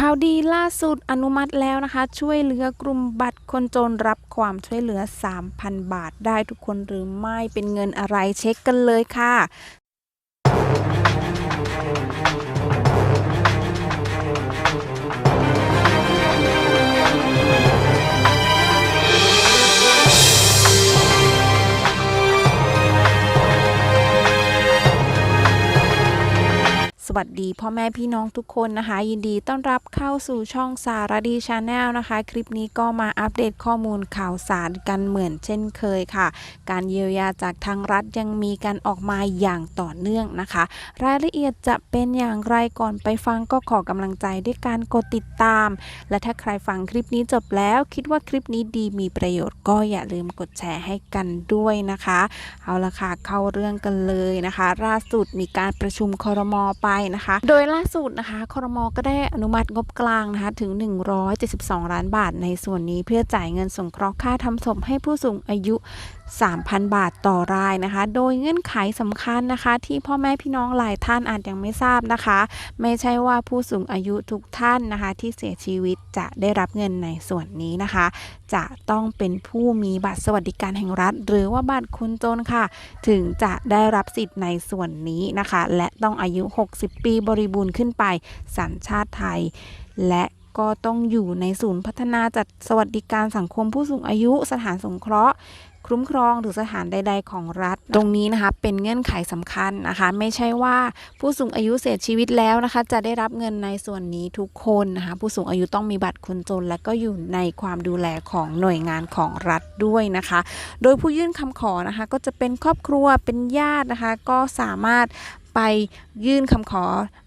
ข่าวดีล่าสุดอนุมัติแล้วนะคะ ช่วยเหลือกลุ่มบัตรคนจนรับความช่วยเหลือ 3,000 บาทได้ทุกคนหรือไม่เป็นเงินอะไรเช็คกันเลยค่ะ วัสดีพ่อแม่พี่น้องทุกคนนะคะ ยินดีต้อนรับเข้าสู่ช่องสารดีชาแนลนะคะ คลิปนี้ก็มาอัปเดตข้อมูลข่าวสารกันเหมือนเช่นเคยค่ะ การเยียวยาจากทางรัฐยังมีการออกมาอย่างต่อเนื่องนะคะ รายละเอียดจะเป็นอย่างไรก่อนไปฟังก็ขอกำลังใจด้วยการกดติดตาม และถ้าใครฟังคลิปนี้จบแล้วคิดว่าคลิปนี้ดีมีประโยชน์ก็อย่าลืมกดแชร์ให้กันด้วยนะคะ เอาละค่ะเข้าเรื่องกันเลยนะคะล่าสุดมีการประชุมคอรมอไปนะคะ โดยล่าสุดนะคะครมก็ได้อนุมัติงบกลางนะคะถึง 172 ล้านบาทในส่วนนี้เพื่อจ่ายเงินสงเคราะห์ค่าทำศพให้ผู้สูงอายุ 3,000 บาทต่อรายนะคะ โดยเงื่อนไขสำคัญนะคะ ที่พ่อแม่พี่น้องหลายท่านอาจยังไม่ทราบนะคะ ไม่ใช่ว่าผู้สูงอายุทุกท่านนะคะ ที่เสียชีวิตจะได้รับเงินในส่วนนี้นะคะ จะต้องเป็นผู้มีบัตรสวัสดิการแห่งรัฐ หรือว่าบัตรคนจนค่ะ ถึงจะได้รับสิทธิ์ในส่วนนี้นะคะ และต้องอายุ 60ปีบริบูรณ์ขึ้นไป สัญชาติไทย และก็ต้องอยู่ในศูนย์พัฒนาจัดสวัสดิการสังคมผู้สูงอายุสถานสงเคราะห์คุ้มครองหรือสถานใด ๆ ของรัฐ ตรงนี้นะคะเป็นเงื่อนไขสำคัญนะคะ ไม่ใช่ว่าผู้สูงอายุเสียชีวิตแล้วนะคะ จะได้รับเงินในส่วนนี้ทุกคนนะคะ ผู้สูงอายุต้องมีบัตรคนจน และก็อยู่ในความดูแลของหน่วยงานของรัฐด้วยนะคะ โดยผู้ยื่นคำขอนะคะ ก็จะเป็นครอบครัวเป็นญาตินะคะ ก็สามารถ ไปยื่นคำขอ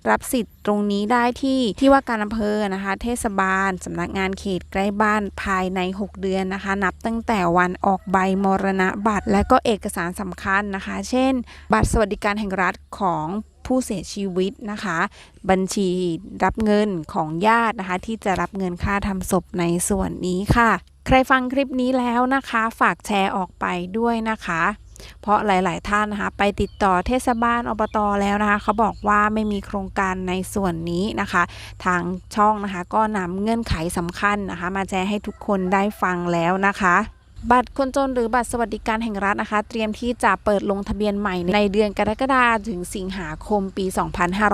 รับสิทธิ์ตรงนี้ได้ที่ที่ว่าการอำเภอนะคะ เทศบาลสำนักงานเขตใกล้บ้านภายใน 6 เดือนนะคะ นับตั้งแต่วันออกใบมรณบัตร และก็เอกสารสำคัญนะคะ เช่น บัตรสวัสดิการแห่งรัฐของผู้เสียชีวิตนะคะ บัญชีรับเงินของญาตินะคะ ที่จะรับเงินค่าทำศพในส่วนนี้ค่ะ ใครฟังคลิปนี้แล้วนะคะ ฝากแชร์ออกไปด้วยนะคะ เพราะหลาย ๆ ท่านนะคะไปติดต่อเทศบาลอบตแล้วนะคะเขาบอกว่าไม่มีโครงการในส่วนนี้นะคะ ทางช่องนะคะก็นำเงื่อนไขสำคัญนะคะ มาแชร์ให้ทุกคนได้ฟังแล้วนะคะ บัตรคนจนหรือบัตรสวัสดิการแห่งรัฐนะคะ เตรียมที่จะเปิดลงทะเบียนใหม่ในเดือนกรกฎาคมถึงสิงหาคมปี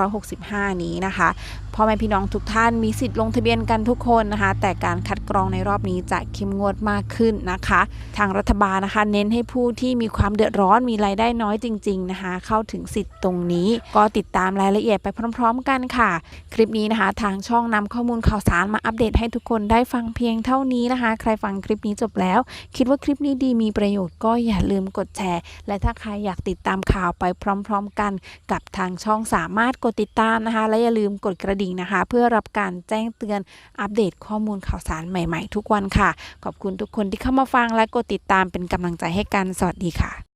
2565 นี้นะคะพ่อแม่พี่น้องทุกท่านมีสิทธิ์ลงทะเบียนกันทุกคนนะคะ แต่การคัดกรองในรอบนี้จะเข้มงวดมากขึ้นนะคะ ทางรัฐบาลนะคะ เน้นให้ผู้ที่มีความเดือดร้อนมีรายได้น้อยจริง ๆนะคะ เข้าถึงสิทธิ์ตรงนี้ ก็ติดตามรายละเอียดไปพร้อม ๆ กันค่ะ คลิปนี้นะคะ ทางช่องนำข้อมูลข่าวสารมาอัปเดตให้ทุกคนได้ฟังเพียงเท่านี้นะคะ ใครฟังคลิปนี้จบแล้วคิดว่าคลิปนี้ดีมีประโยชน์ก็อย่าลืมกดแชร์ และถ้าใครอยากติดตามข่าวไปพร้อม ๆ กันกับทางช่องสามารถกดติดตามนะคะ และอย่าลืมกดกระดิ่งนะคะ เพื่อรับการแจ้งเตือนอัปเดตข้อมูลข่าวสารใหม่ ๆ ทุกวันค่ะ ขอบคุณทุกคนที่เข้ามาฟังและกดติดตามเป็นกำลังใจให้กันสวัสดีค่ะ